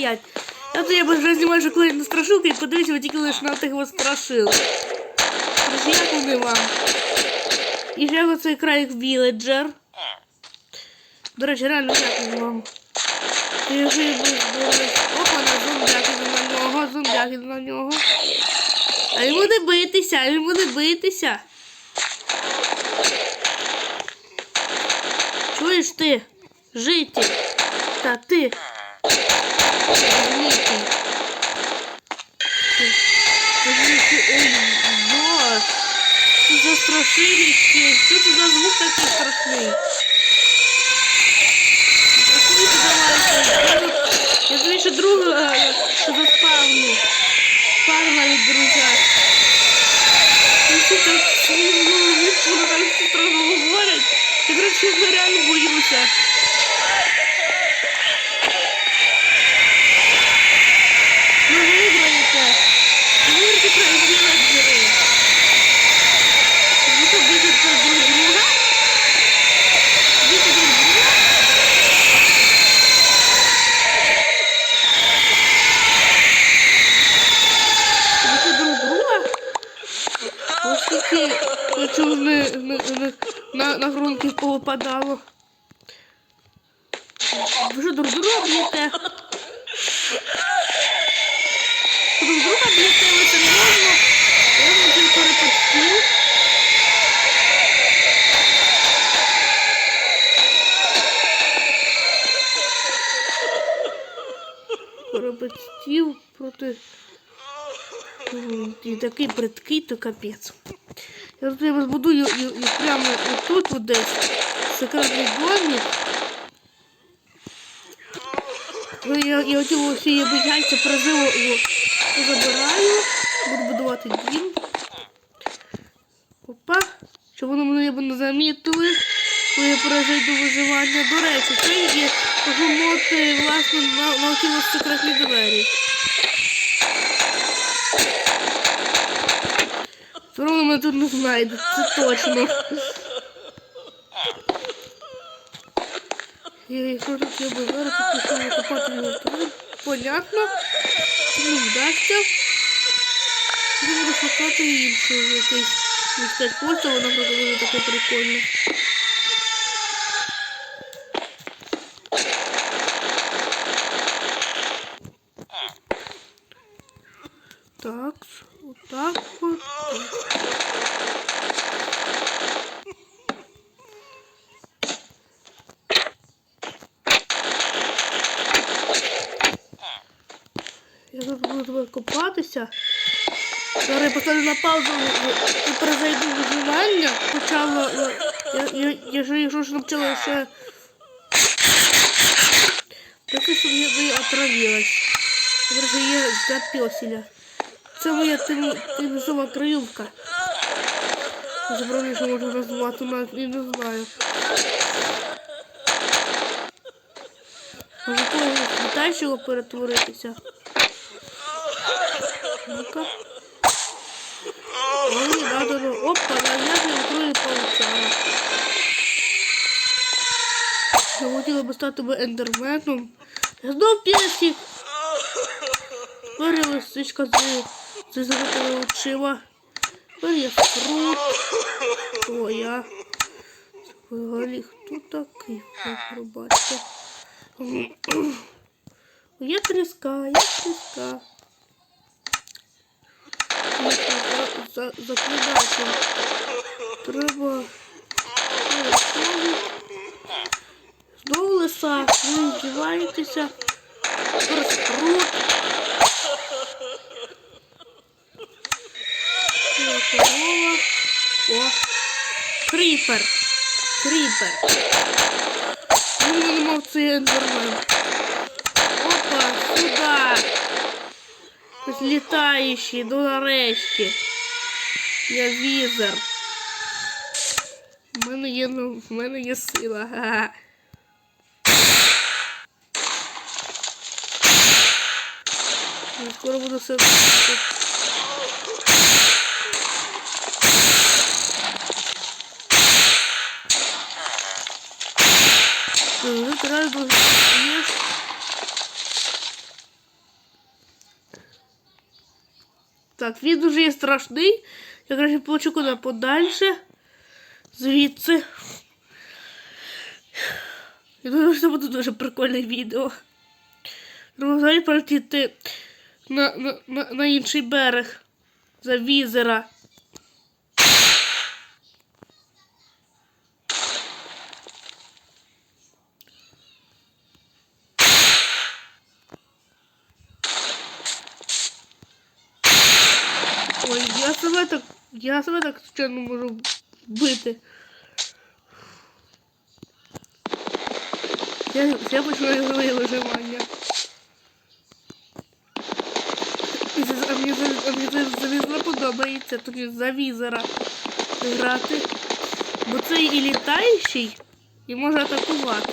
5. Я то я вже знімаю вже коли на страшилки і подивіться, тільки лише на тих от страшил. Тож як вони? І ще оцей край Villager. До речі, реально дякую вам. І вже. Опа, на зомбяки на нього, зомбяки на нього. А він буде битися, він буде битися. Чуєш ти? Житель. Та ти. Ой, боже. Що за це звук? Страшилище давайте. Я ще друга, е, що заспавню. Парма від друзя. Всі так смішно, вони так страшно говорять. Я, коротше, я реально боюся. Ну, виграєте. Виграєте правильно джери. Ви що, б'єте друг друга? Б'єте друг друга? Б'єте друг друга? Оскільки не, не, не, на, на грунки повипадало. Ви що друг друга б'єте? Друг друга б'єте, ви це не можна. Я вам тільки перепустив. Перепустив проти... І такий бридкий, то капець. Я тут я збудую і, і прямо тут от десь в секретній домі. Ну, я, я оті всі яйця призиву забираю. Буду будувати дім. Опа. Щоб воно мене не замітили, коли я перезайду виживання. До речі, це є гумоти, власне, ось секретні двері. Все одно мене тут не знайде, це точно. І якщо тут я би зараз пішов викопати його тут, понятно, не вдасться. Я буду шукати інше якийсь містечко. Ось це воно буде таке прикольне. Так, отак от. Я тут буду тебе копатися. Зараз я поставлю на паузу і перезайду виживання. Почала. Я, я, я, я ж навчила ще. Таке, щоб я би отравилась. Зараз є для пьоселя. Це моя тим- тимчасова краювка. Забрали, що можна розвивати, навіть не знаю. Може когось літаючого перетворитися. Ну-ка. Ой, надо, ну, опа, на я не получала. Я хотіла би стати би ендерменом. Я знов п'яті. Тепер я лисичка з, з закритими очима. Тепер я спрут. О, я. Взагалі, хто такий? Пробачте. Є тріска, є тріска. Я за. Треба. Знову. Лиса. Ви вдіваєтеся. Розкрут. Корова. О. Кріпер. Кріпер. Він не мав цей ендермен. Опа, сюди. Ось літаючий, ну нарешті. Я візер. У мене є, ну, в мене є сила. Ха-ха. Я скоро буду все. Ну, треба було- є. Так, він дуже є страшний. Я краще получу куди подальше. Звідси. Я думаю, що це буде дуже прикольне відео. Треба взагалі на, на, на інший берег за візера. Ой, я себе так. Я себе так случайно можу бити. Я, я починаю своє виживання. І це- А мені, а мені це завізра подобається, тоді за візера грати. Бо це і літаючий, і може атакувати.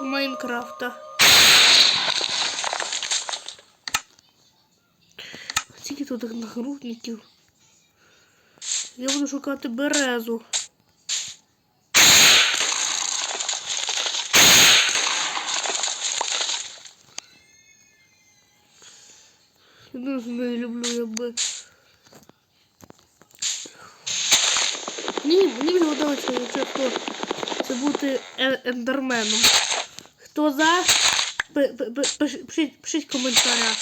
А Майнкрафта. Скільки тут нагрудників? Я буду шукати березу. Я дуже не люблю якби. Ні, мені подобається часто це бути е- ендерменом. Хто за? Пи- пи- пи- пиш- Пишіть, в коментарях.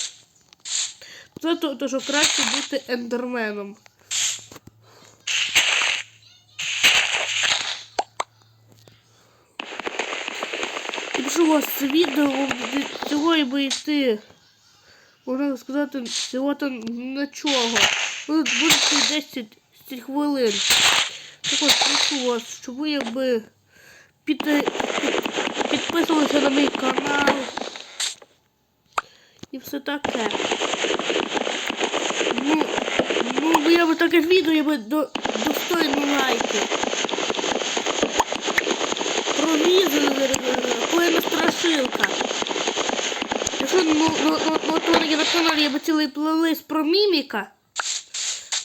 Це то, то, що краще бути ендерменом. Якщо вас це відео від цього і би йти, можна сказати, всього там на чого. Ви будете 10, 10 хвилин. Так от прошу вас, щоб ви якби під, під, підписувалися на мій канал. І все таке. Ну, ну бо я би таке відео, я би до, достойно лайки. Про візер, коїна страшилка. Якщо ну, ну, ну, ну, на каналі я би цілий плейлист про міміка.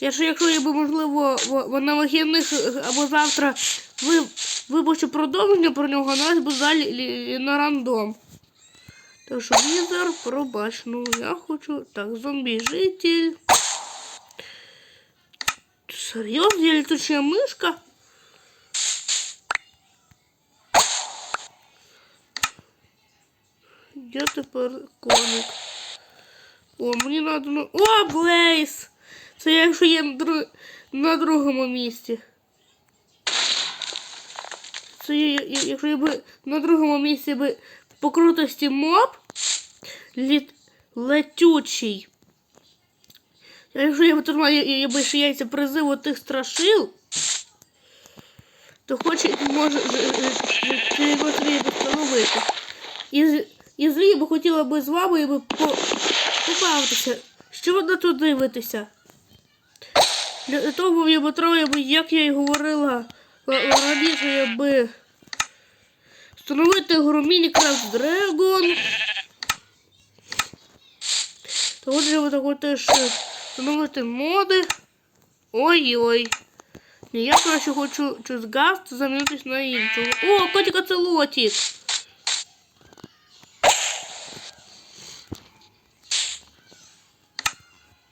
Якщо, якщо я би, можливо, в- в- на вихідних е, або завтра ви, випущу продовження про нього, нас би залі на рандом. Так що візер, пробач, ну я хочу. Так, зомбі-житель. Серйозно, я літуча мишка? Я тепер коник. О, мені надо. О, Блейз! Це якщо є на, дру... на другому місці. Це я, я- якщо я би на другому місці би по крутості моб літ... летючий. Якщо я би тут маю я, я би ще яйця призиву тих страшил, то хоч і може потрібно встановити. І, і злі би хотіла би з вами би по, побавитися. Що ви на то дивитеся? Для того я треба, як я і говорила раніше, я би встановити гру Minecraft Dragon. Того треба також теж е, встановити моди. Ой-ой. Я краще хочу щось газ замінитись на іншого. О, котик оцелотик.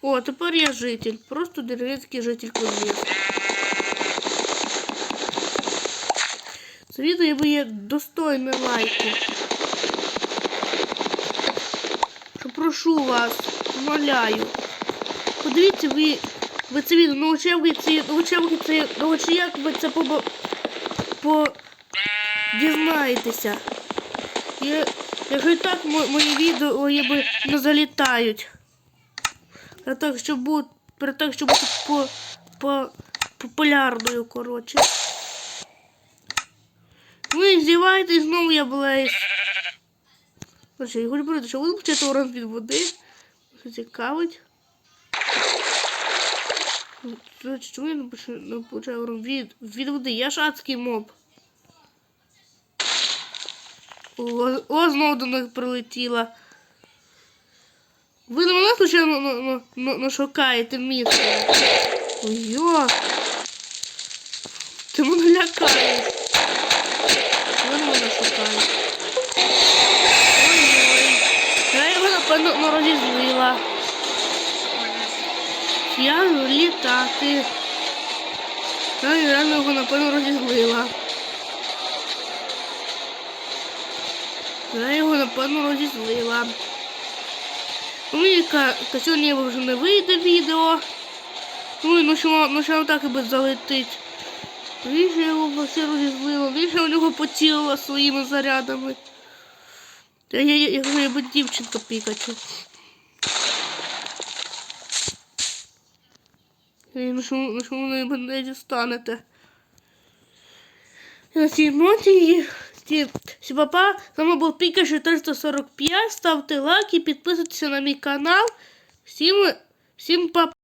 О, тепер я житель. Просто дерев'янський житель Кузнєцка. Це відео я є достойне лайку. Що прошу вас, умоляю. Подивіться ви, ви це відео, ну чи ви це, ну ви це, ну чи як ви це по, по дізнаєтеся. Я, якщо і так мо- мої відео я би не залітають. Про так, щоб бути, про так, щоб бути по, по, популярною, коротше. Ви здіваєтесь, знову я Блейз. Коротше, я хочу говорити, що ви почати урон від води. Що цікавить. Чому я не получаю урон від, від води? Я ж моб. О, о, знову до них прилетіла. Ви на мене случайно ну, ну, ну, ну, шукаєте місце? Йо. Ти мене лякаєш. Ви на мене шукаєш. Ой-ой. Я його напевно ну, розізлила. Я літати. Я реально його напевно розізлила. Я його напевно розізлила. Ну, мені ка- сьогодні вже не вийде відео. Ну, і ну що, ну що так і без залетить. Він же його все розізлило, він же у нього поцілила своїми зарядами. Я, я, я, я, дівчинка Пікачу. Ну що, ну ви мене дістанете? На цій емоції. Всі, всі папа, з вами був Пікачу 345. Ставте лайк і підписуйтесь на мій канал. Всім, всім папа.